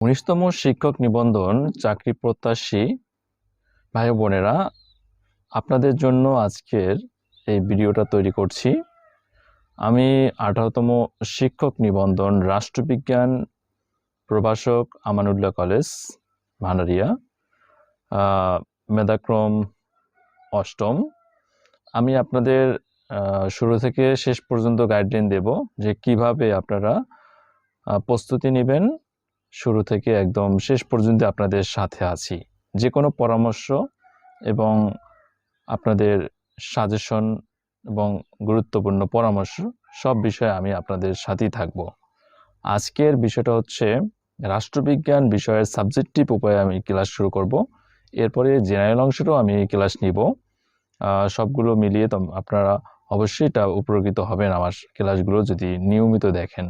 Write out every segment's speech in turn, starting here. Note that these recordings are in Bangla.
উনিশতম শিক্ষক নিবন্ধন, চাকরি প্রত্যাশী ভাই বোনেরা আপনাদের জন্য আজকের এই ভিডিওটা তৈরি করছি। আমি আঠারোতম শিক্ষক নিবন্ধন, রাষ্ট্রবিজ্ঞান প্রভাষক আমানুল্লাহ কলেজ ভান্ডারিয়া মেধাক্রম অষ্টম। আমি আপনাদের শুরু থেকে শেষ পর্যন্ত গাইডলাইন দেব যে কীভাবে আপনারা প্রস্তুতি নেবেন। শুরু থেকে একদম শেষ পর্যন্ত আপনাদের সাথে আছি। যে কোনো পরামর্শ এবং আপনাদের সাজেশন এবং গুরুত্বপূর্ণ পরামর্শ সব বিষয়ে আমি আপনাদের সাথেই থাকব। আজকের বিষয়টা হচ্ছে রাষ্ট্রবিজ্ঞান বিষয়ের সাবজেক্টিভ উপায়ে আমি ক্লাস শুরু করব। এরপরে জেনারেল অংশেরও আমি ক্লাস নিব। সবগুলো মিলিয়ে তো আপনারা অবশ্যই এটা উপকৃত হবেন আমার ক্লাসগুলো যদি নিয়মিত দেখেন।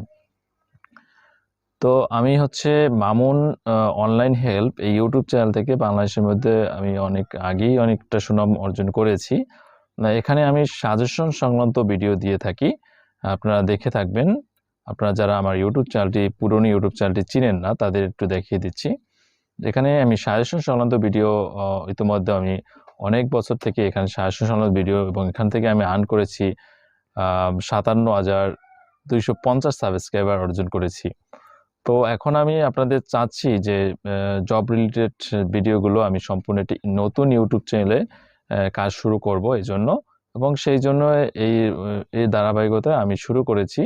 তো আমি হচ্ছে মামুন অনলাইন হেল্প এই ইউটিউব চ্যানেল থেকে বাংলাদেশের মধ্যে আমি অনেক আগেই অনেকটা সুনাম অর্জন করেছি। এখানে আমি সাজেশন সংক্রান্ত ভিডিও দিয়ে থাকি। আপনারা দেখে থাকবেন। আপনারা যারা আমার ইউটিউব চ্যানেলটি পুরনো ইউটিউব চ্যানেলটি চিনেন না, তাদের একটু দেখিয়ে দিচ্ছি। এখানে আমি সাজেশন সংক্রান্ত ভিডিও ইতিমধ্যে আমি অনেক বছর থেকে এখানে সাজেশন সংক্রান্ত ভিডিও এবং এখান থেকে আমি আর্ন করেছি সাতান্ন হাজার দুইশো পঞ্চাশ সাবস্ক্রাইবার অর্জন করেছি। তো এখন আমি আপনাদের চাচ্ছি যে জব রিলেটেড ভিডিওগুলো আমি সম্পূর্ণ একটি নতুন ইউটিউব চ্যানেলে কাজ শুরু করব এই জন্য এবং সেই জন্য এই এই ধারাবাহিকতায় আমি শুরু করেছি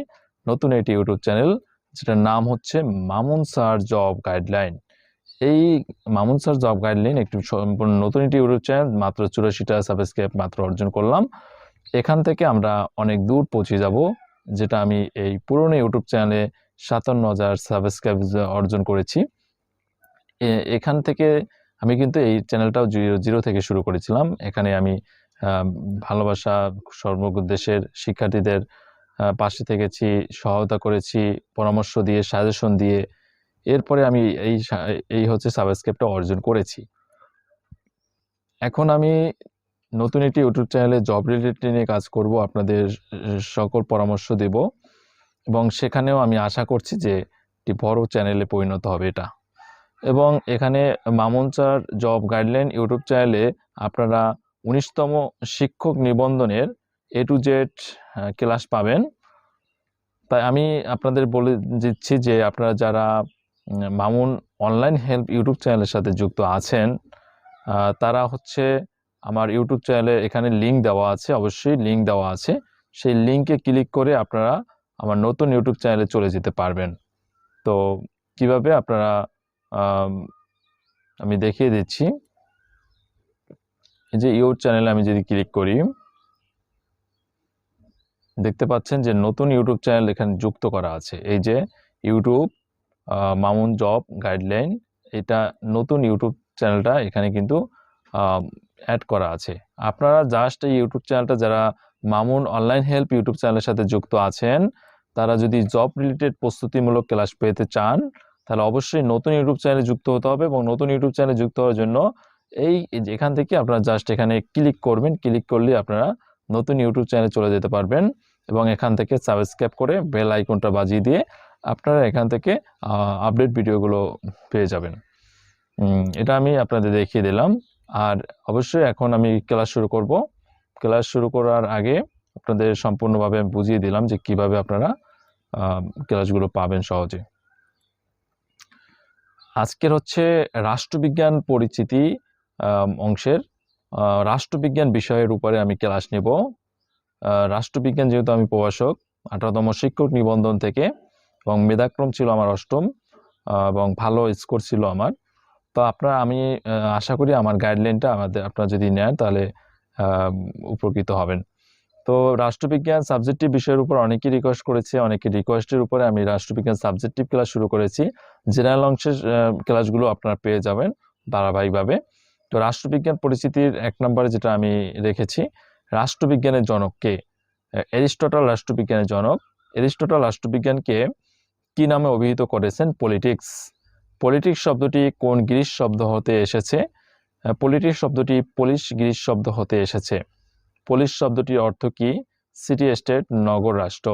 নতুন একটি ইউটিউব চ্যানেল যেটার নাম হচ্ছে মামুন স্যার জব গাইডলাইন এই মামুন স্যার জব গাইডলাইন একটি সম্পূর্ণ নতুন একটি ইউটিউব চ্যানেল মাত্র চুরাশিটা সাবস্ক্রাইব মাত্র অর্জন করলাম। এখান থেকে আমরা অনেক দূর পৌঁছে যাব, যেটা আমি এই পুরনো ইউটিউব চ্যানেলে সাতান্ন হাজার সাবস্ক্রাইব অর্জন করেছি। এখান থেকে আমি কিন্তু এই চ্যানেলটাও জিরো জিরো থেকে শুরু করেছিলাম। এখানে আমি ভালোবাসা, সর্বজ্ঞ দেশের শিক্ষার্থীদের পাশে থেকেছি, সহায়তা করেছি, পরামর্শ দিয়ে সাজেশন দিয়ে। এরপরে আমি এই এই হচ্ছে সাবস্ক্রাইবটা অর্জন করেছি। এখন আমি নতুন একটি ইউটিউব চ্যানেলে জব রিলেটেড নিয়ে কাজ করব। আপনাদের সকল পরামর্শ দেব। এবং সেখানেও আমি আশা করছি যে একটি বড় চ্যানেলে পরিণত হবে এটা। এবং এখানে মামুন জব গাইডলাইন ইউটিউব চ্যানেলে আপনারা উনিশতম শিক্ষক নিবন্ধনের এ টু জেড ক্লাস পাবেন। তাই আমি আপনাদের বলে দিচ্ছি যে আপনারা যারা মামুন অনলাইন হেল্প ইউটিউব চ্যানেলের সাথে যুক্ত আছেন তারা হচ্ছে আমার ইউটিউব চ্যানেলে এখানে লিঙ্ক দেওয়া আছে, অবশ্যই লিঙ্ক দেওয়া আছে। সেই লিঙ্কে ক্লিক করে আপনারা আমার নতুন ইউটিউব চ্যানেলে চলে যেতে পারবেন। তো কীভাবে আপনারা, আমি দেখিয়ে দিচ্ছি। এই যে ইউটিউব চ্যানেলে আমি যদি ক্লিক করি, দেখতে পাচ্ছেন যে নতুন ইউটিউব চ্যানেল এখানে যুক্ত করা আছে। এই যে ইউটিউব মামুন জব গাইডলাইন এটা নতুন ইউটিউব চ্যানেলটা এখানে কিন্তু অ্যাড করা আছে। আপনারা জাস্ট এই ইউটিউব চ্যানেলটা যারা মামুন অনলাইন হেল্প ইউটিউব চ্যানেলের সাথে যুক্ত আছেন। তারা যদি জব রিলেটেড প্রস্তুতিমূলক ক্লাস পেতে চান, তাহলে অবশ্যই নতুন ইউটিউব চ্যানেলে যুক্ত হতে হবে এবং নতুন ইউটিউব চ্যানেলে যুক্ত হওয়ার জন্য এই এখান থেকে আপনারা জাস্ট এখানে ক্লিক করবেন, ক্লিক করলে আপনারা নতুন ইউটিউব চ্যানেলে চলে যেতে পারবেন এবং এখান থেকে সাবস্ক্রাইব করে বেল আইকনটা বাজিয়ে দিয়ে আপনারা এখান থেকে আপডেট ভিডিওগুলো পেয়ে যাবেন। এটা আমি আপনাদের দেখিয়ে দিলাম। আর অবশ্যই এখন আমি ক্লাস শুরু করব। ক্লাস শুরু করার আগে আপনাদের সম্পূর্ণভাবে আমি বুঝিয়ে দিলাম যে কীভাবে আপনারা ক্লাসগুলো পাবেন সহজে। আজকের হচ্ছে রাষ্ট্রবিজ্ঞান পরিচিতি অংশের রাষ্ট্রবিজ্ঞান বিষয়ের উপরে আমি ক্লাস নেব। রাষ্ট্রবিজ্ঞান যেহেতু আমি প্রভাষক, আঠারোতম শিক্ষক নিবন্ধন থেকে এবং মেধাক্রম ছিল আমার অষ্টম এবং ভালো স্কোর ছিল আমার। তো আপনারা আমি আশা করি আমার গাইডলাইনটা আমাদের, আপনারা যদি নেন তাহলে উপকৃত হবেন। তো রাষ্ট্রবিজ্ঞান সাবজেক্টিভ বিষয়ের উপর অনেকেই রিকোয়েস্ট করেছে, অনেকে রিকোয়েস্টের উপরে আমি রাষ্ট্রবিজ্ঞান সাবজেক্টিভ ক্লাস শুরু করেছি। জেনারেল অংশের ক্লাসগুলো আপনারা পেয়ে যাবেন ধারাবাহিকভাবে। তো রাষ্ট্রবিজ্ঞান পরিচিতির এক নম্বরে যেটা আমি রেখেছি, রাষ্ট্রবিজ্ঞানের জনক কে? এরিস্টটল রাষ্ট্রবিজ্ঞানের জনক। এরিস্টটল রাষ্ট্রবিজ্ঞানকে কি নামে অভিহিত করেছেন? পলিটিক্স পলিটিক্স শব্দটি কোন গ্রিস শব্দ হতে এসেছে? পলিটিক্স শব্দটি পুলিশ গ্রিস শব্দ হতে এসেছে। পুলিশ শব্দটির অর্থ কি? সিটি স্টেট নগর, রাষ্ট্র।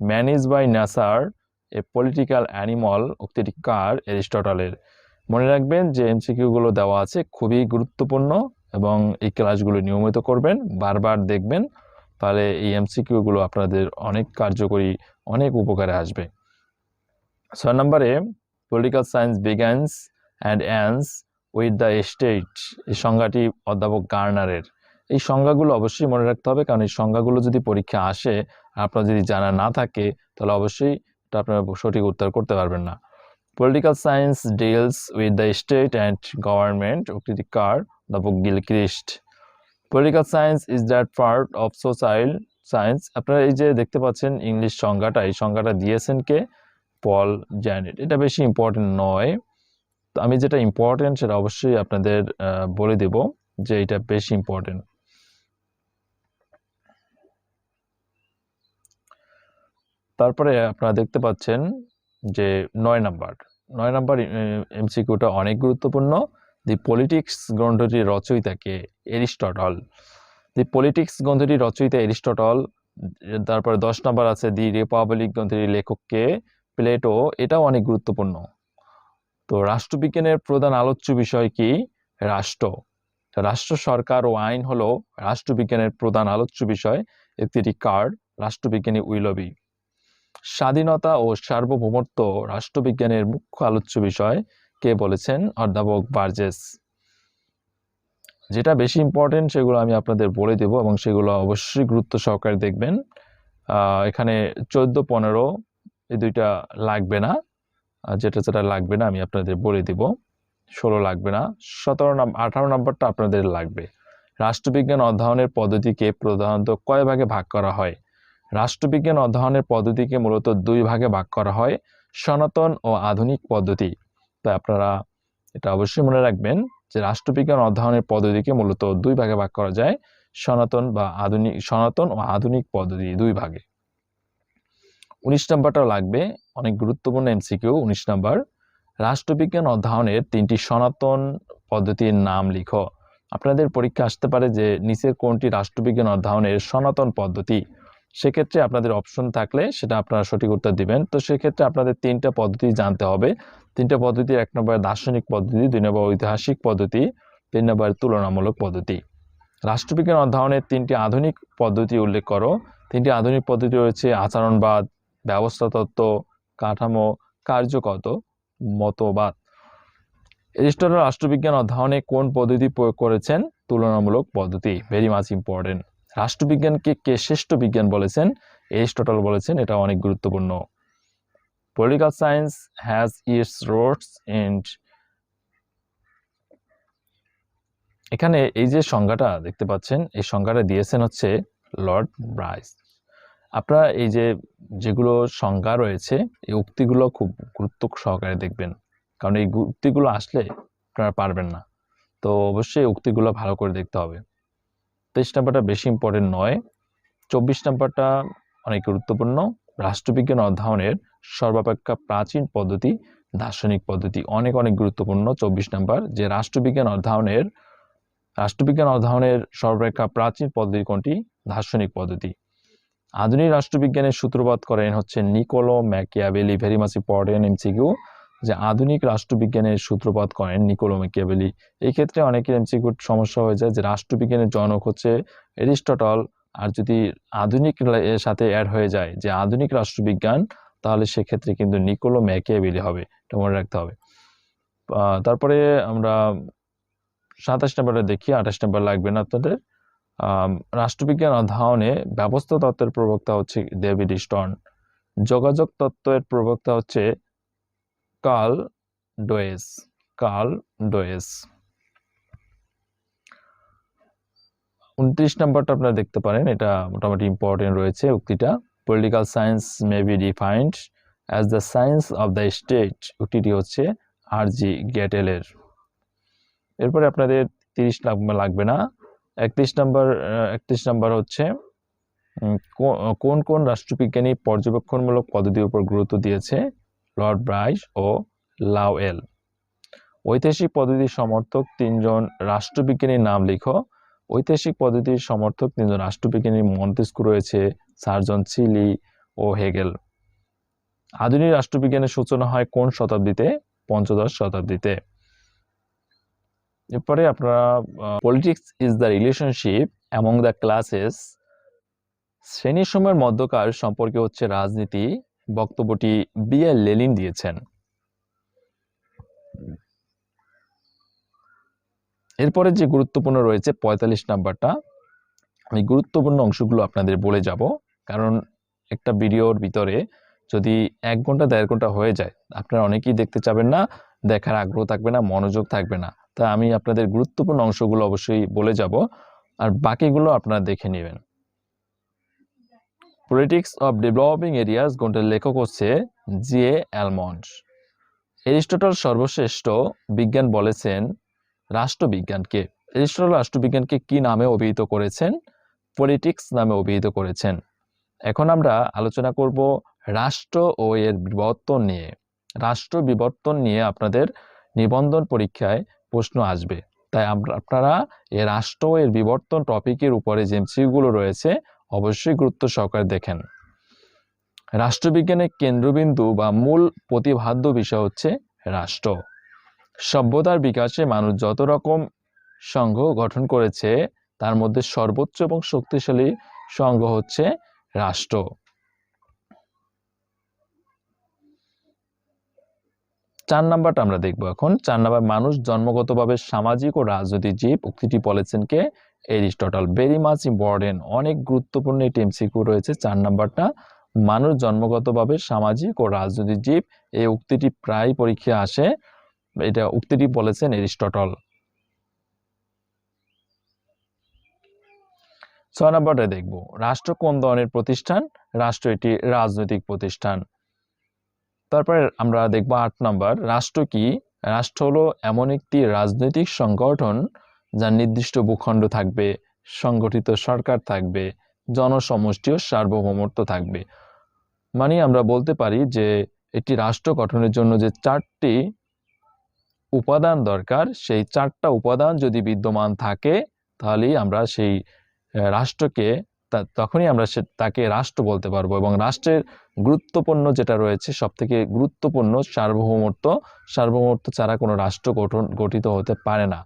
Man is by nature a political animal উক্তিটি কার? এরিস্টটলের। মনে রাখবেন যে এমসিকিউগুলো দেওয়া আছে খুবই গুরুত্বপূর্ণ এবং এই ক্লাসগুলো নিয়মিত করবেন, বারবার দেখবেন, তাহলে এই এমসিকিউগুলো আপনাদের অনেক কার্যকরী, অনেক উপকারে আসবে। ছয় নম্বরে পলিটিক্যাল সায়েন্স বিজ্ঞানস অ্যান্ড অ্যান্স উইথ দ্য স্টেট এই সংজ্ঞাটি অধ্যাপক গার্নারের। এই সংজ্ঞাগুলো অবশ্যই মনে রাখতে হবে, কারণ এই সংজ্ঞাগুলো যদি পরীক্ষা আসে আপনার যদি জানা না থাকে, তাহলে অবশ্যই এটা আপনার সঠিক উত্তর করতে পারবেন না। Political science deals with the state and government উক্তিটি কার? অধ্যাপক Gilchrist. Political science is that part of social science আপনারা এই যে দেখতে পাচ্ছেন ইংলিশ সংজ্ঞাটা, এই সংজ্ঞাটা দিয়েছেন কে? পল জ্যানেট। এটা বেশি ইম্পর্টেন্ট নয়। তো আমি যেটা ইম্পর্টেন্ট সেটা অবশ্যই আপনাদের বলে দেব যে এটা বেশি ইম্পর্টেন্ট তারপরে আপনারা দেখতে পাচ্ছেন যে নয় নাম্বার। নয় নাম্বার এমসিকিউটা অনেক গুরুত্বপূর্ণ। দি পলিটিক্স গ্রন্থটির রচয়িতাকে এরিস্টটল। দি পলিটিক্স গ্রন্থটির রচয়িতা এরিস্টটল। তারপরে দশ নাম্বার আছে দি রিপাবলিক গ্রন্থটির লেখককে প্লেটো। এটাও অনেক গুরুত্বপূর্ণ। তো রাষ্ট্রবিজ্ঞানের প্রধান আলোচ্য বিষয় কি? রাষ্ট্র। রাষ্ট্র সরকার ও আইন হলো রাষ্ট্রবিজ্ঞানের প্রধান আলোচ্য বিষয়। একটি কার্ড রাষ্ট্রবিজ্ঞানী উইলবি। স্বাধীনতা ও সার্বভৌমত্ব রাষ্ট্রবিজ্ঞানের মুখ্য আলোচ্য বিষয় কে বলেছেন? অধ্যাপক বার্জেস। যেটা বেশি ইম্পর্টেন্ট সেগুলো আমি আপনাদের বলে দেব এবং সেগুলো অবশ্যই গুরুত্ব সহকারে দেখবেন। এখানে চোদ্দ, পনেরো, এই দুইটা লাগবে না। যেটা যেটা লাগবে না আমি আপনাদের বলে দিব। ষোলো লাগবে না। সতেরো নাম্বার আঠারো নাম্বারটা আপনাদের লাগবে। রাষ্ট্রবিজ্ঞান অধ্যয়নের পদ্ধতিকে প্রধানত কয় ভাগে ভাগ করা হয়? রাষ্ট্রবিজ্ঞান অধ্যয়নের পদ্ধতিকে মূলত দুই ভাগে ভাগ করা হয়, সনাতন ও আধুনিক পদ্ধতি। তাই আপনারা এটা অবশ্যই মনে রাখবেন যে রাষ্ট্রবিজ্ঞান অধ্যয়নের পদ্ধতিকে মূলত দুই ভাগে ভাগ করা যায়, সনাতন বা আধুনিক, সনাতন ও আধুনিক পদ্ধতি দুই ভাগে। উনিশ নাম্বারটা লাগবে, অনেক গুরুত্বপূর্ণ এমসিকিউ উনিশ নাম্বার। রাষ্ট্রবিজ্ঞান অধ্যয়নের তিনটি সনাতন পদ্ধতির নাম লিখো। আপনাদের পরীক্ষা আসতে পারে যে নিচের কোনটি রাষ্ট্রবিজ্ঞান অধ্যয়নের সনাতন পদ্ধতি। সেক্ষেত্রে আপনাদের অপশন থাকলে সেটা আপনারা সঠিক উত্তর দিবেন। তো সেক্ষেত্রে আপনাদের তিনটা পদ্ধতি জানতে হবে। তিনটা পদ্ধতি, এক নম্বর দার্শনিক পদ্ধতি, দুই নম্বর ঐতিহাসিক পদ্ধতি, তিন নম্বর তুলনামূলক পদ্ধতি। রাষ্ট্রবিজ্ঞান অধ্যয়নের তিনটি আধুনিক পদ্ধতি উল্লেখ করো। তিনটি আধুনিক পদ্ধতি রয়েছে আচরণবাদ ব্যবস্থা তত্ত্ব কাঠামো কার্যকত মতবাদ। এরিস্টটল রাষ্ট্রবিজ্ঞান অধ্যয়নে কোন পদ্ধতি প্রয়োগ করেছেন? তুলনামূলক পদ্ধতি ভেরি মাচ ইম্পর্টেন্ট রাষ্ট্রবিজ্ঞানকে কে শ্রেষ্ঠ বিজ্ঞান বলেছেন? এরিস্টটল বলেছেন, এটা অনেক গুরুত্বপূর্ণ। Political science has its roots and এখানে এই যে সংজ্ঞাটা দেখতে পাচ্ছেন, এই সংজ্ঞাটা দিয়েছেন হচ্ছে লর্ড ব্রাইস আপনারা এই যে যেগুলো সংজ্ঞা রয়েছে, এই উক্তিগুলো খুব গুরুত্ব সহকারে দেখবেন। কারণ এই উক্তিগুলো আসলে আপনারা পারবেন না। তো অবশ্যই উক্তিগুলো ভালো করে দেখতে হবে। তেইশ নাম্বারটা বেশি ইম্পর্টেন্ট নয়। চব্বিশ নাম্বারটা অনেক গুরুত্বপূর্ণ। রাষ্ট্রবিজ্ঞান অধ্যয়নের সর্বাপেক্ষা প্রাচীন পদ্ধতি, দার্শনিক পদ্ধতি অনেক অনেক গুরুত্বপূর্ণ। চব্বিশ নাম্বার যে রাষ্ট্রবিজ্ঞান অধ্যয়নের রাষ্ট্রবিজ্ঞান অধ্যয়নের সর্বাপেক্ষা প্রাচীন পদ্ধতি কোনটি? দার্শনিক পদ্ধতি। আধুনিক রাষ্ট্রবিজ্ঞানের সূত্রপাত করেন হচ্ছে Niccolo Machiavelli, very much important MCQ, যে আধুনিক রাষ্ট্রবিজ্ঞানের সূত্রপাত করেন নিকোলো ম্যাকিয়াবেলি। এই ক্ষেত্রে অনেকের এমসিকিউর সমস্যা হয়ে যায় যে রাষ্ট্রবিজ্ঞানের জনক হচ্ছে এরিস্টটল, আর যদি আধুনিক এর সাথে অ্যাড হয়ে যায় যে আধুনিক রাষ্ট্রবিজ্ঞান, তাহলে সেক্ষেত্রে কিন্তু নিকোলো ম্যাকিয়াবেলি হবে, এটা মনে রাখতে হবে। তারপরে আমরা সাতাশ নম্বরে দেখি, আঠাশ নম্বর লাগবে না আপনাদের? রাষ্ট্রবিজ্ঞান অধ্যয়নে ব্যবস্থা তত্ত্বের প্রবক্তা হচ্ছে ডেভিড স্টর্ন। যোগাযোগ তত্ত্বের প্রবক্তা হচ্ছে কার্ল ডোয়েস কার্ল ডোয়েস। উনত্রিশ নম্বরটা আপনারা দেখতে পারেন, এটা মোটামুটি ইম্পর্টেন্ট রয়েছে উক্তিটা। Political science may be defined as the science of the state উক্তিটি হচ্ছে আর জি গ্যাটেলের এরপরে আপনাদের তিরিশ লাগবে না একত্রিশ নম্বর একত্রিশ নম্বর হচ্ছে কোন কোন রাষ্ট্রবিজ্ঞানী পর্যবেক্ষণমূলক পদ্ধতির উপর গুরুত্ব দিয়েছে? লর্ড ব্রাইস ও লাওয়েল ঐতিহাসিক পদ্ধতির সমর্থক তিনজন রাষ্ট্রবিজ্ঞানীর নাম লিখো। ঐতিহাসিক পদ্ধতির সমর্থক তিনজন রাষ্ট্রবিজ্ঞানী মন্তেস্কু রয়েছে, সার্জন চিলি ও হেগেল। আধুনিক রাষ্ট্রবিজ্ঞানের সূচনা হয় কোন শতাব্দীতে? পঞ্চদশ শতাব্দীতে। এরপরে আপনারা politics is the relationship among the classes শ্রেণি সময়ের মধ্যকার সম্পর্কে হচ্ছে রাজনীতি, বক্তব্যটি বি এল লেলিন দিয়েছেন। এরপরে যে গুরুত্বপূর্ণ রয়েছে পঁয়তাল্লিশ নাম্বারটা, আমি গুরুত্বপূর্ণ অংশগুলো আপনাদের বলে যাব। কারণ একটা ভিডিওর ভিতরে যদি এক ঘণ্টা দেড় ঘণ্টা হয়ে যায়, আপনারা অনেকেই দেখতে চাবেন না, দেখার আগ্রহ থাকবে না, মনোযোগ থাকবে না। তা আমি আপনাদের গুরুত্বপূর্ণ অংশগুলো অবশ্যই বলে যাব। আর বাকিগুলো আপনারা দেখে নেবেন। পলিটিক্স অফ ডেভেলপিং এরিয়াস গ্রন্থের লেখক হচ্ছে জি এ অ্যালমন্ড এরিস্টটল সর্বশ্রেষ্ঠ বিজ্ঞান বলেছেন রাষ্ট্রবিজ্ঞানকে। এরিস্টটল রাষ্ট্রবিজ্ঞানকে কি নামে অভিহিত করেছেন? পলিটিক্স নামে অভিহিত করেছেন। এখন আমরা আলোচনা করব রাষ্ট্র ও এর বিবর্তন নিয়ে। রাষ্ট্র বিবর্তন নিয়ে আপনাদের নিবন্ধন পরীক্ষায় প্রশ্ন আসবে। তাই আপনারা এ রাষ্ট্র, এর বিবর্তন টপিকের উপরে যে এমসিগুলো রয়েছে, অবশ্যই গুরুত্ব সহকারে দেখেন। রাষ্ট্রবিজ্ঞানের কেন্দ্রবিন্দু বা মূল প্রতিভাদ্য বিষয় হচ্ছে রাষ্ট্র। সভ্যতার বিকাশে মানুষ যত রকম সংঘ গঠন করেছে, তার মধ্যে সর্বোচ্চ এবং শক্তিশালী সংঘ হচ্ছে রাষ্ট্র। চার নাম্বারটা আমরা দেখব এখন। চার নাম্বার, মানুষ জন্মগতভাবে সামাজিক ও রাজনৈতিক জীব উক্তিটি বলেছেন কে? এরিস্টটল। ভেরি মাচ ইম্পর্টেন্ট অনেক গুরুত্বপূর্ণ একটি এমসিকিউ রয়েছে চার নাম্বারটা। মানুষ জন্মগতভাবে সামাজিক ও রাজনৈতিক জীব, এই উক্তিটি প্রায় পরীক্ষায় আসে। এটা উক্তিটি বলেছেন এরিস্টটল। ছয় নম্বরটা দেখব। রাষ্ট্র কোন ধরনের প্রতিষ্ঠান? রাষ্ট্র এটি রাজনৈতিক প্রতিষ্ঠান। তারপরে আমরা দেখব আট নম্বর, রাষ্ট্র কি? রাষ্ট্র হলো এমন একটি রাজনৈতিক সংগঠন যার নির্দিষ্ট ভূখণ্ড থাকবে, সংগঠিত সরকার থাকবে, জনসমষ্টি ও সার্বভৌমত্ব থাকবে। মানে আমরা বলতে পারি যে একটি রাষ্ট্র গঠনের জন্য যে চারটি উপাদান দরকার, সেই চারটা উপাদান যদি বিদ্যমান থাকে, তাহলেই আমরা সেই রাষ্ট্রকে তখনই আমরা সে, তাকে রাষ্ট্র বলতে পারব এবং রাষ্ট্রের গুরুত্বপূর্ণ যেটা রয়েছে সব থেকে গুরুত্বপূর্ণ সার্বভৌমত্ব সার্বভৌমত্ব ছাড়া কোনো রাষ্ট্র গঠন, গঠিত হতে পারে না।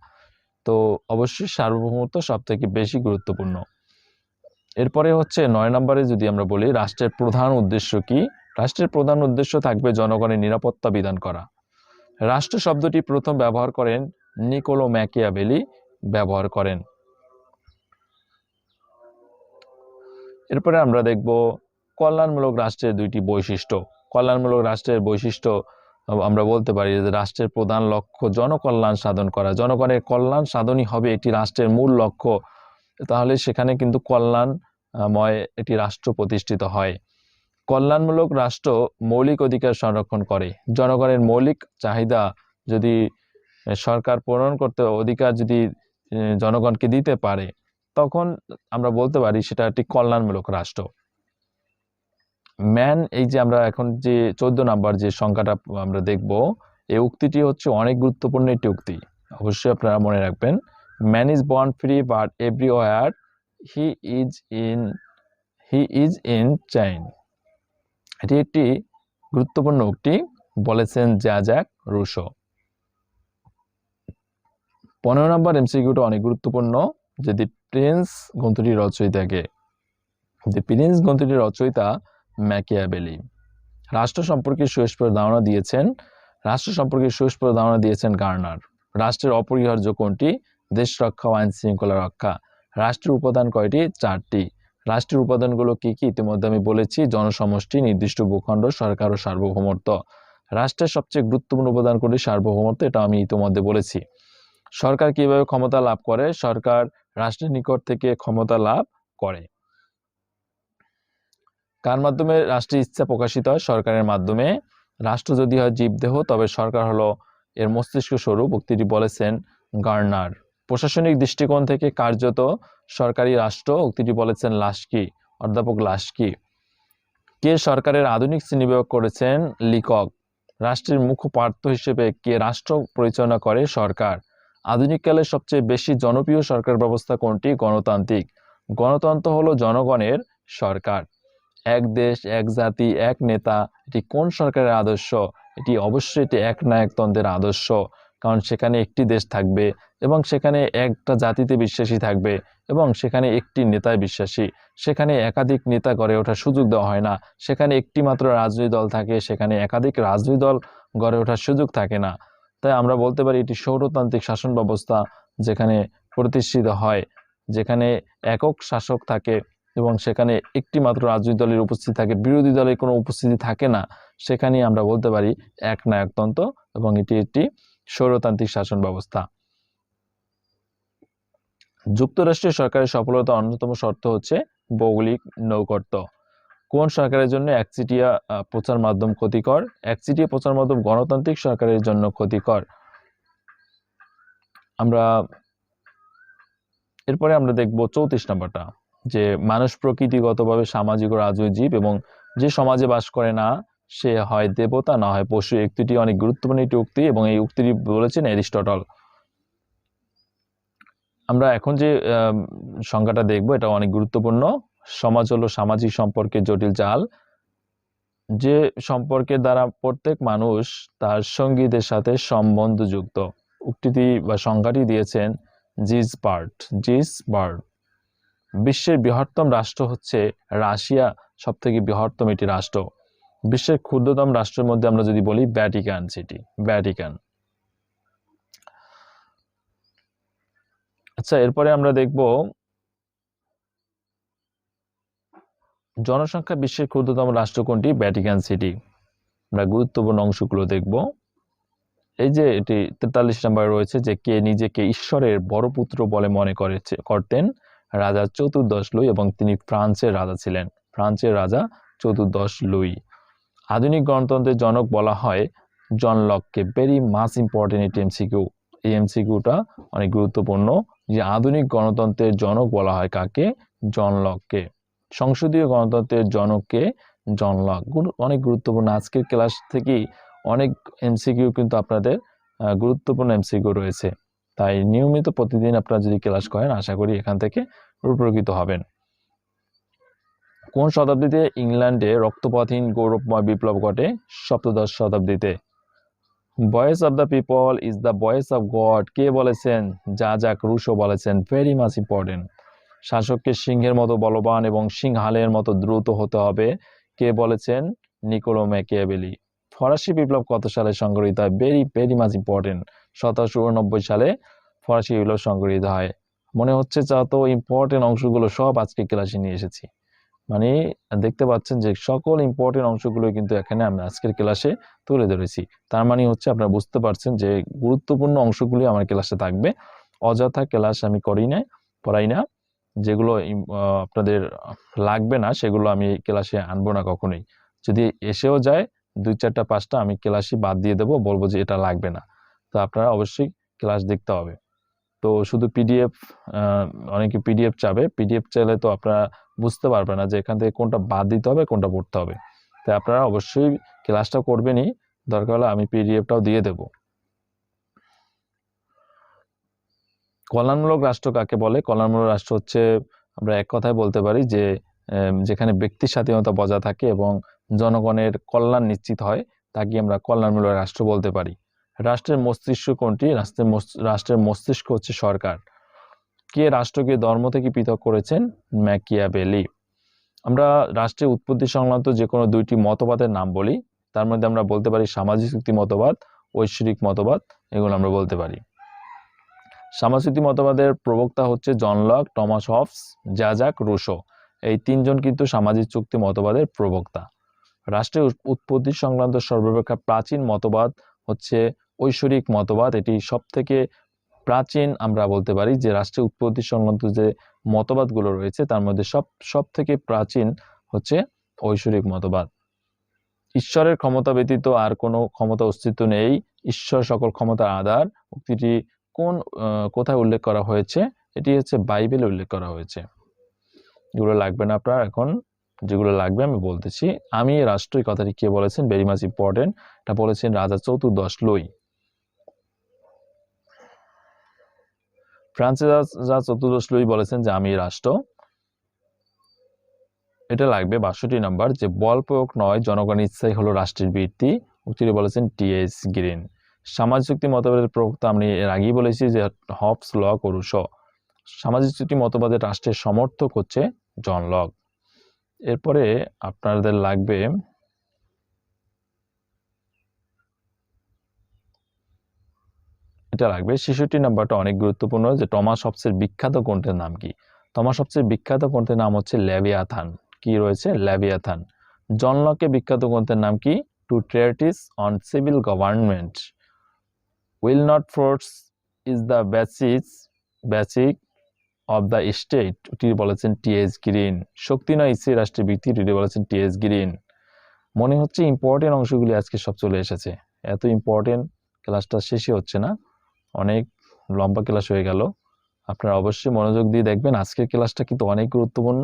তো অবশ্যই সার্বভৌমত্ব সব থেকে বেশি গুরুত্বপূর্ণ। এরপরে হচ্ছে নয় নম্বরে যদি আমরা বলি, রাষ্ট্রের প্রধান উদ্দেশ্য কি? রাষ্ট্রের প্রধান উদ্দেশ্য থাকবে জনগণের নিরাপত্তা বিধান করা। রাষ্ট্র শব্দটি প্রথম ব্যবহার করেন নিকোলো ম্যাকিয়াবেলি ব্যবহার করেন। এরপরে আমরা দেখব কল্যাণমূলক রাষ্ট্রের দুইটি বৈশিষ্ট্য। কল্যাণমূলক রাষ্ট্রের বৈশিষ্ট্য আমরা বলতে পারি যে রাষ্ট্রের প্রধান লক্ষ্য জনকল্যাণ সাধন করা। জনগণের কল্যাণ সাধনই হবে একটি রাষ্ট্রের মূল লক্ষ্য। তাহলে সেখানে কিন্তু কল্যাণময় একটি রাষ্ট্র প্রতিষ্ঠিত হয়। কল্যাণমূলক রাষ্ট্র মৌলিক অধিকার সংরক্ষণ করে। জনগণের মৌলিক চাহিদা যদি সরকার পূরণ করতে অধিকার যদি জনগণকে দিতে পারে, তখন আমরা বলতে পারি সেটা একটি কল্যাণমূলক রাষ্ট্র। ম্যান, এই যে আমরা এখন যে চোদ্দ নাম্বার যে সংখ্যাটা আমরা দেখব, এই উক্তিটি হচ্ছে অনেক গুরুত্বপূর্ণ একটি উক্তি। অবশ্যই আপনারা মনে রাখবেন, man is born free but everywhere he is in, he is in chain. এটি একটি গুরুত্বপূর্ণ উক্তি, বলেছেন যা জ্যাক রুশো। পনেরো নম্বর এমসিকিউটা অনেক গুরুত্বপূর্ণ, যদি প্রিন্স গ্রন্থটির রচয়িতাকে দি প্রিন্স গ্রন্থটির রচয়িতা ম্যাকিয়াবেলি। রাষ্ট্র সম্পর্কে সুস্পষ্ট ধারণা দিয়েছেন, রাষ্ট্র সম্পর্কে সুস্পষ্ট ধারণা দিয়েছেন গার্নার। রাষ্ট্রের অপরিহার্য কোনটি? দেশ রক্ষা ও আইন শৃঙ্খলা রক্ষা। রাষ্ট্রের উপাদান কয়টি? চারটি। রাষ্ট্রের উপাদানগুলো কি কি? ইতিমধ্যে আমি বলেছি, জনসমষ্টি, নির্দিষ্ট ভূখণ্ড, সরকার ও সার্বভৌমত্ব। রাষ্ট্রের সবচেয়ে গুরুত্বপূর্ণ উপাদান কোনটি? সার্বভৌমত্ব এটা আমি ইতিমধ্যে বলেছি। সরকার কীভাবে ক্ষমতা লাভ করে? সরকার রাষ্ট্রের নিকট থেকে ক্ষমতা লাভ করে। কার মাধ্যমে রাষ্ট্রের ইচ্ছা প্রকাশিত হয়? সরকারের মাধ্যমে। রাষ্ট্র যদি হয় জীবদেহ, তবে সরকার হলো এর মস্তিষ্ক স্বরূপ, উক্তিটি বলেছেন গার্নার। প্রশাসনিক দৃষ্টিকোণ থেকে কার্যত সরকারি রাষ্ট্র, উক্তিটি বলেছেন লাস্কি অধ্যাপক লাস্কি কে সরকারের আধুনিক শ্রেণীবিভাগ করেছেন? লিকক। রাষ্ট্রের মুখপাত্র হিসেবে কে রাষ্ট্র পরিচালনা করে? সরকার। আধুনিককালে সবচেয়ে বেশি জনপ্রিয় সরকার ব্যবস্থা কোনটি? গণতান্ত্রিক। গণতন্ত্র হলো জনগণের সরকার। এক দেশ, এক জাতি, এক নেতা, এটি কোন সরকারের আদর্শ? এটি অবশ্যই এটি এক নায়কতন্ত্রের আদর্শ, কারণ সেখানে একটি দেশ থাকবে এবং সেখানে একটা জাতিতে বিশ্বাসী থাকবে এবং সেখানে একটি নেতায় বিশ্বাসী। সেখানে একাধিক নেতা গড়ে ওঠার সুযোগ দেওয়া হয় না। সেখানে একটি মাত্র রাজনৈতিক দল থাকে, সেখানে একাধিক রাজনৈতিক দল গড়ে ওঠার সুযোগ থাকে না। তাই আমরা বলতে পারি এটি সৌরতান্ত্রিক শাসন ব্যবস্থা যেখানে প্রতিষ্ঠিত হয়, যেখানে একক শাসক থাকে। এবং সেখানে একটি মাত্র রাজনৈতিক দলের উপস্থিতি থাকে, বিরোধী দলের কোনো উপস্থিতি থাকে না সেখানে আমরা বলতে পারি এক নায়কতন্ত্র এবং এটি একটি সৌরতান্ত্রিক শাসন ব্যবস্থা। যুক্তরাষ্ট্রের সরকারের সফলতা অন্যতম শর্ত হচ্ছে ভৌগোলিক নৌকর্ত কোন সরকারের জন্য একচিটিয়া প্রচার মাধ্যম ক্ষতিকর? একচিটিয়া প্রচার মাধ্যম গণতান্ত্রিক সরকারের জন্য ক্ষতিকর। আমরা, এরপরে আমরা দেখব চৌত্রিশ নম্বরটা। যে মানুষ প্রকৃতিগতভাবে সামাজিক ও রাজনৈতিক জীব এবং যে সমাজে বাস করে না, সে হয় দেবতা, না হয় পশু। এই উক্তিটি অনেক গুরুত্বপূর্ণ একটি উক্তি এবং এই উক্তিটি বলেছেন অ্যারিস্টটল। আমরা এখন যে সংজ্ঞাটা দেখব, এটা অনেক গুরুত্বপূর্ণ। সমাজ হলো সামাজিক সম্পর্কের জটিল জাল। যে সম্পর্কের দ্বারা প্রত্যেক মানুষ তার সঙ্গীদের সাথে সম্বন্ধযুক্ত। উক্তিটি বা সংজ্ঞাটি দিয়েছেন জিজ বার্ট জিজ বার্ট বিশ্বের বৃহত্তম রাষ্ট্র হচ্ছে রাশিয়া সব থেকে বৃহত্তম একটি রাষ্ট্র। বিশ্বের ক্ষুদ্রতম রাষ্ট্রের মধ্যে আমরা যদি বলি ভ্যাটিকান সিটি ভ্যাটিকান আচ্ছা এরপরে আমরা দেখব জনসংখ্যা বিশ্বের ক্ষুদ্রতম রাষ্ট্র কোনটি? ভ্যাটিকান সিটি আমরা গুরুত্বপূর্ণ অংশগুলো দেখব। এই যে এটি তেতাল্লিশ নম্বর রয়েছে যে কে নিজেকে ঈশ্বরের বড় পুত্র বলে মনে করেছে, করতেন। রাজা চতুর্দশ লুই এবং তিনি ফ্রান্সের রাজা ছিলেন। ফ্রান্সের রাজা চতুর্দশ লুই। আধুনিক গণতন্ত্রের জনক বলা হয় জন লককে ভেরি মাস ইম্পর্টেন্ট এমসিকিউ। এই এমসিকিউটা অনেক গুরুত্বপূর্ণ যে আধুনিক গণতন্ত্রের জনক বলা হয় কাকে? জন লককে সংসদীয় গণতন্ত্রের জনককে জন লক। অনেক গুরুত্বপূর্ণ। আজকের ক্লাস থেকেই অনেক এমসিকিউ কিন্তু আপনাদের গুরুত্বপূর্ণ এমসিকিউ রয়েছে। তাই নিয়মিত প্রতিদিন আপনারা যদি ক্লাস করেন, আশা করি এখান থেকে উপকৃত হবেন। কোন শতাব্দীতে ইংল্যান্ডে রক্তপাতহীন গৌরবময় বিপ্লব ঘটে? সপ্তদশ শতাব্দীতে। Voice of the people is the voice of God. কে বলেছেন? যা যাক রুশো বলেছেন। Very much important. শাসককে সিংহের মতো বলবান এবং সিংহালের মতো দ্রুত হতে হবে। কে বলেছেন? Niccolo Machiavelli. ফরাসি বিপ্লব কত সালে সংগঠিত হয়? Very very much important. সতেরোশো উননব্বই সালে ফরাসি বিপ্লব সংগঠিত হয়। মনে হচ্ছে যত ইম্পর্টেন্ট অংশগুলো সব আজকে ক্লাসে নিয়ে এসেছি। মানে দেখতে পাচ্ছেন যে সকল ইম্পর্টেন্ট অংশগুলো কিন্তু এখানে আমি আজকের ক্লাসে তুলে ধরেছি। তার মানে হচ্ছে আপনারা বুঝতে পারছেন যে গুরুত্বপূর্ণ অংশগুলি আমার ক্লাসে থাকবে। অযথা ক্লাস আমি করি না পড়াই না। যেগুলো আপনাদের লাগবে না, সেগুলো আমি ক্লাসে আনব না কখনোই। যদি এসেও যায়, দুই চারটা, পাঁচটা আমি ক্লাসে বাদ দিয়ে দেবো, বলব যে এটা লাগবে না। তো আপনারা অবশ্যই ক্লাস দেখতে হবে। তো শুধু পিডিএফ অনেকে পিডিএফ চাবে। পিডিএফ চাইলে তো আপনারা বুঝতে পারবে না যে এখান থেকে কোনটা বাদ দিতে হবে, কোনটা পড়তে হবে। তাই আপনারা অবশ্যই ক্লাসটা করবেনই। দরকার হলে আমি পিডিএফটাও দিয়ে দেব। কল্যাণমূলক রাষ্ট্র কাকে বলে? কল্যাণমূলক রাষ্ট্র হচ্ছে, আমরা এক কথায় বলতে পারি যে যেখানে ব্যক্তি স্বাধীনতা বজায় থাকে এবং জনগণের কল্যাণ নিশ্চিত হয় তাকে আমরা কল্যাণমূলক রাষ্ট্র বলতে পারি। রাষ্ট্রের মস্তিষ্ক কোনটি? রাষ্ট্রের রাষ্ট্রের মস্তিষ্ক হচ্ছে সরকার। কে রাষ্ট্রকে ধর্ম থেকে পৃথক করেছেন? ম্যাকিয়াবেলি। আমরা রাষ্ট্রের উৎপত্তি সংক্রান্ত যে কোনো দুইটি মতবাদের নাম বলি, তার মধ্যে আমরা বলতে পারি সামাজিক চুক্তি মতবাদ, ঐশ্বরিক মতবাদ, এগুলো আমরা বলতে পারি। সামাজিক মতবাদের প্রবক্তা হচ্ছে John Locke, Thomas Hobbes Jacques Rousseau. এই তিনজন কিন্তু সামাজিক চুক্তি মতবাদের প্রবক্তা। রাষ্ট্রের উৎপত্তি সংক্রান্ত সর্বাপেক্ষা প্রাচীন মতবাদ হচ্ছে ঐশ্বরিক মতবাদ, এটি সব থেকে প্রাচীন আমরা বলতে পারি যে রাষ্ট্রের উৎপত্তি সংক্রান্ত যে মতবাদগুলো রয়েছে, তার মধ্যে সব সব থেকে প্রাচীন হচ্ছে ঐশ্বরিক মতবাদ। ঈশ্বরের ক্ষমতা ব্যতীত আর কোনো ক্ষমতা অস্তিত্ব নেই। ঈশ্বর সকল ক্ষমতার আধার। উক্তিটি কোন কোথায় উল্লেখ করা হয়েছে? এটি হচ্ছে বাইবেলে উল্লেখ করা হয়েছে। এগুলো লাগবে না আপনার এখন, যেগুলো লাগবে আমি বলতেছি। আমি এই রাষ্ট্র এই কথাটি কে বলেছেন? ভেরি মাচ ইম্পর্টেন্ট এটা বলেছেন রাজা চতুর্দশ লই। ফ্রান্সের রাজা চতুর্দশ লুই বলেছেন যে, আমি রাষ্ট্র। এটা লাগবে বাষট্টি নাম্বার যে, বল প্রয়োগ নয় জনগণের ইচ্ছাই হলো রাষ্ট্রের বৃত্তি। উক্তিটি বলেছেন টিএস গ্রিন। সামাজিক চুক্তি মতবাদের প্রবক্তা, আমি এর আগেই বলেছি যে হবস ল করুস সামাজিক চুক্তি মতবাদের রাষ্ট্রের সমর্থক হচ্ছে জন লক এরপরে আপনাদের লাগবে এটা লাগবে। ছেষট্টি নাম্বারটা অনেক গুরুত্বপূর্ণ যে টমাস হবসের বিখ্যাত গ্রন্থের নাম কি? টমাস সবচেয়ে বিখ্যাত গ্রন্থের নাম হচ্ছে ল্যাভিয়াথান কি রয়েছে? ল্যাভিয়াথান জন লকের বিখ্যাত গ্রন্থের নাম কি? Two treatise on civil government will not force is the basis basic of the state এটি বলেছেন টিএস গ্রিন শক্তি নয় ইসি রাষ্ট্রের ভিত্তি এটি বলেছেন টিএস গ্রিন মনে হচ্ছে ইম্পর্টেন্ট অংশগুলি আজকে সব চলে এসেছে। এত ইম্পর্টেন্ট ক্লাসটা শেষই হচ্ছে না। অনেক লম্বা ক্লাস হয়ে গেল। আপনারা অবশ্যই মনোযোগ দিয়ে দেখবেন। আজকের ক্লাসটা কিন্তু অনেক গুরুত্বপূর্ণ।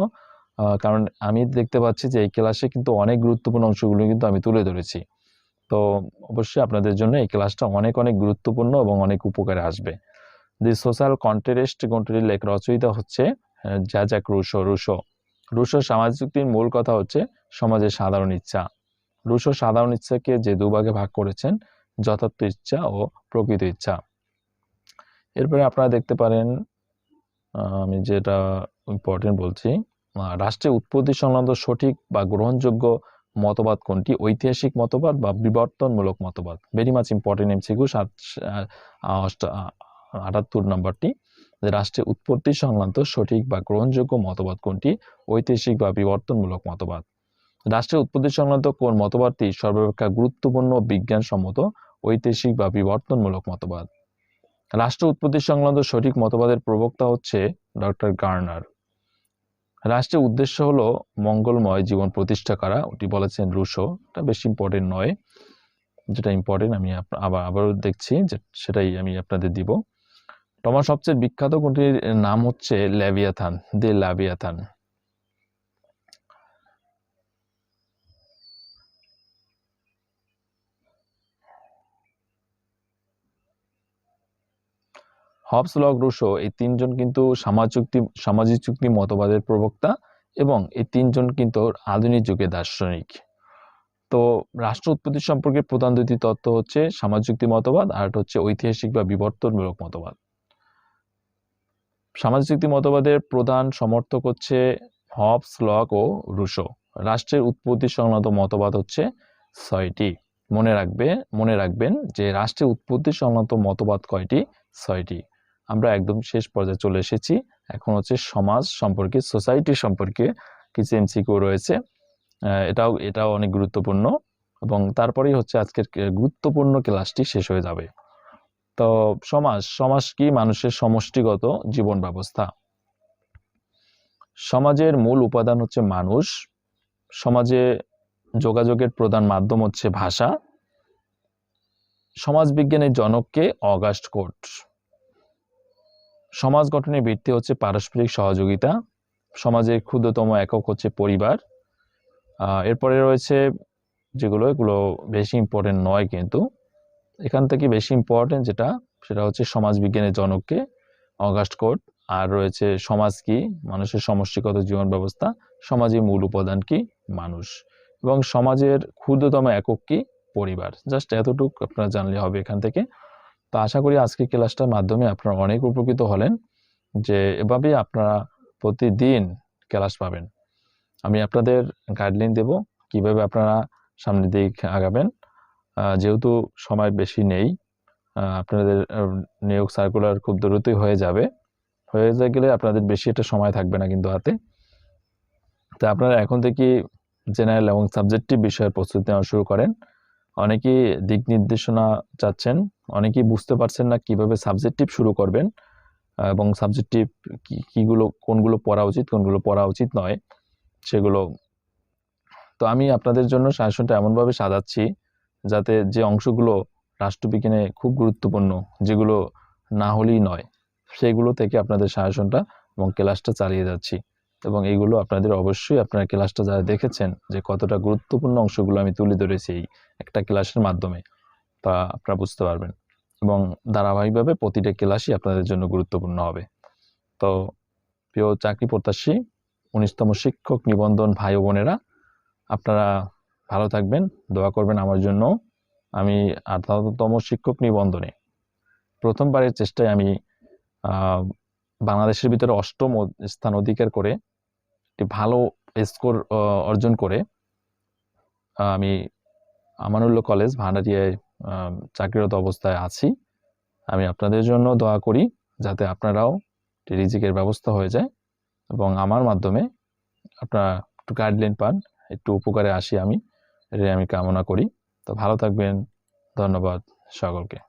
কারণ আমি দেখতে পাচ্ছি যে এই ক্লাসে কিন্তু অনেক গুরুত্বপূর্ণ অংশগুলো কিন্তু আমি তুলে ধরেছি। তো অবশ্যই আপনাদের জন্য এই ক্লাসটা অনেক অনেক গুরুত্বপূর্ণ এবং অনেক উপকারে আসবে। দি সোশ্যাল কন্টেরেস্ট গ্রন্থটির লেখ রচয়িতা হচ্ছে আহ, জ্যাজাক রুশো। রুশো রুশো সামাজিক যুক্তির মূল কথা হচ্ছে সমাজের সাধারণ ইচ্ছা। রুশো সাধারণ ইচ্ছাকে যে দুভাগে ভাগ করেছেন যথার্থ ইচ্ছা ও প্রকৃত ইচ্ছা। এরপরে আপনারা দেখতে পারেন আমি যেটা ইম্পর্টেন্ট বলছি রাষ্ট্রের উৎপত্তি সংক্রান্ত সঠিক বা গ্রহণযোগ্য মতবাদ কোনটি? ঐতিহাসিক মতবাদ বা বিবর্তনমূলক মতবাদ? ভেরি মাচ ইম্পর্টেন্ট এমসিকিউ সাত আটাত্তর নম্বরটি। রাষ্ট্রের উৎপত্তি সংক্রান্ত সঠিক বা গ্রহণযোগ্য মতবাদ কোনটি? ঐতিহাসিক বা বিবর্তনমূলক মতবাদ। রাষ্ট্রের উৎপত্তি সংক্রান্ত কোন মতবাদটি সর্বাপেক্ষা গুরুত্বপূর্ণ বিজ্ঞানসম্মত? ঐতিহাসিক বা বিবর্তনমূলক মতবাদ। রাষ্ট্র উৎপত্তি সংক্রান্ত সঠিক মতবাদের প্রবক্তা হচ্ছে ডক্টর গার্নার। রাষ্ট্রের উদ্দেশ্য হলো মঙ্গলময় জীবন প্রতিষ্ঠা করা। ওটি বলেছেন রুশো, এটা বেশি ইম্পর্টেন্ট নয়। যেটা ইম্পর্টেন্ট আমি আবার, আবারও দেখছি যে সেটাই আমি আপনাদের দিব। টমাস সবচেয়ে বিখ্যাত কোনটির নাম হচ্ছে Leviathan the Leviathan Hobbes Locke Rousseau এই তিনজন কিন্তু সমাজ চুক্তি, সামাজিক চুক্তি মতবাদের প্রবক্তা এবং এই তিনজন কিন্তু আধুনিক যুগে দার্শনিক। তো রাষ্ট্র উৎপত্তি সম্পর্কে প্রধান দুটি তত্ত্ব হচ্ছে সামাজিক চুক্তি মতবাদ আর হচ্ছে ঐতিহাসিক বা বিবর্তনমূলক মতবাদ। সামাজিক চুক্তি মতবাদের প্রধান সমর্থক হচ্ছে হবস লক ও রুশো রাষ্ট্রের উৎপত্তি সংক্রান্ত মতবাদ হচ্ছে ছয়টি। মনে রাখবে, মনে রাখবেন যে রাষ্ট্রের উৎপত্তি সংক্রান্ত মতবাদ কয়টি? ছয়টি। আমরা একদম শেষ পর্যায়ে চলে এসেছি। এখন হচ্ছে সমাজ সম্পর্কে সোসাইটি সম্পর্কে কিছু এমসিকিউ রয়েছে। এটাও এটাও অনেক গুরুত্বপূর্ণ এবং তারপরেই হচ্ছে আজকের গুরুত্বপূর্ণ ক্লাসটি শেষ হয়ে যাবে। তো সমাজ সমাজ কি মানুষের সমষ্টিগত জীবন ব্যবস্থা? সমাজের মূল উপাদান হচ্ছে মানুষ। সমাজে যোগাযোগের প্রধান মাধ্যম হচ্ছে ভাষা। সমাজবিজ্ঞানের জনককে অগাস্ট কোট সমাজ গঠনের ভিত্তি হচ্ছে পারস্পরিক সহযোগিতা। সমাজের ক্ষুদ্রতম একক হচ্ছে পরিবার। এরপরে রয়েছে যেগুলো, এগুলো বেশি ইম্পর্টেন্ট নয় কিন্তু। এখান থেকে বেশি ইম্পর্টেন্ট যেটা, সেটা হচ্ছে সমাজবিজ্ঞানের জনককে অগাস্ট কোট আর রয়েছে সমাজ কি, মানুষের সমষ্টিগত জীবন ব্যবস্থা, সমাজের মূল উপাদান কি, মানুষ। এবং সমাজের ক্ষুদ্রতম একক কি, পরিবার। জাস্ট এতটুকু আপনারা জানলে হবে এখান থেকে। তো আশা করি আজকের ক্লাসটার মাধ্যমে আপনারা অনেক উপকৃত হলেন যে এভাবেই আপনারা প্রতিদিন ক্লাস পাবেন। আমি আপনাদের গাইডলাইন দেব কীভাবে আপনারা সামনের দিক আগাবেন। যেহেতু সময় বেশি নেই আপনাদের নিয়োগ সার্কুলার খুব দ্রুতই হয়ে যাবে। হয়ে গেলে আপনাদের বেশি একটা সময় থাকবে না কিন্তু হাতে। তো আপনারা এখন থেকে জেনারেল এবং সাবজেক্টিভ বিষয়ের প্রস্তুতি নেওয়া শুরু করেন। অনেকেই দিক নির্দেশনা চাচ্ছেন, অনেকেই বুঝতে পারছেন না কীভাবে সাবজেক্টিভ শুরু করবেন এবং সাবজেক্টিভ কিগুলো, কোনগুলো পড়া উচিত, কোনগুলো পড়া উচিত নয়, সেগুলো। তো আমি আপনাদের জন্য সাজেশনটা এমনভাবে সাজাচ্ছি যাতে যে অংশগুলো রাষ্ট্রবিজ্ঞানে খুব গুরুত্বপূর্ণ, যেগুলো না হলেই নয়, সেগুলো থেকে আপনাদের সাজেশনটা এবং ক্লাসটা চালিয়ে যাচ্ছি। এবং এইগুলো আপনাদের অবশ্যই আপনারা ক্লাসটা যারা দেখেছেন যে কতটা গুরুত্বপূর্ণ অংশগুলো আমি তুলে ধরেছি এই একটা ক্লাসের মাধ্যমে, তা আপনারা বুঝতে পারবেন। এবং ধারাবাহিকভাবে প্রতিটা ক্লাসই আপনাদের জন্য গুরুত্বপূর্ণ হবে। তো প্রিয় চাকরি প্রত্যাশী, উনিশতম শিক্ষক নিবন্ধন ভাই বোনেরা, আপনারা ভালো থাকবেন, দোয়া করবেন আমার জন্য। আমি আঠারোতম শিক্ষক নিবন্ধনে প্রথমবারের চেষ্টায় আমি বাংলাদেশের ভিতরে অষ্টম স্থান অধিকার করে একটি ভালো স্কোর অর্জন করে আমি আমানুল্লাহ কলেজ ভান্ডারিয়ায় চাকরিরত অবস্থায় আছি। আমি আপনাদের জন্য দোয়া করি যাতে আপনারাও রিজিকের ব্যবস্থা হয়ে যায় এবং আমার মাধ্যমে আপনারা একটু গাইডলাইন পান, একটু উপকারে আসি আমি, এটাই আমি কামনা করি। তো ভালো থাকবেন, ধন্যবাদ সকলকে।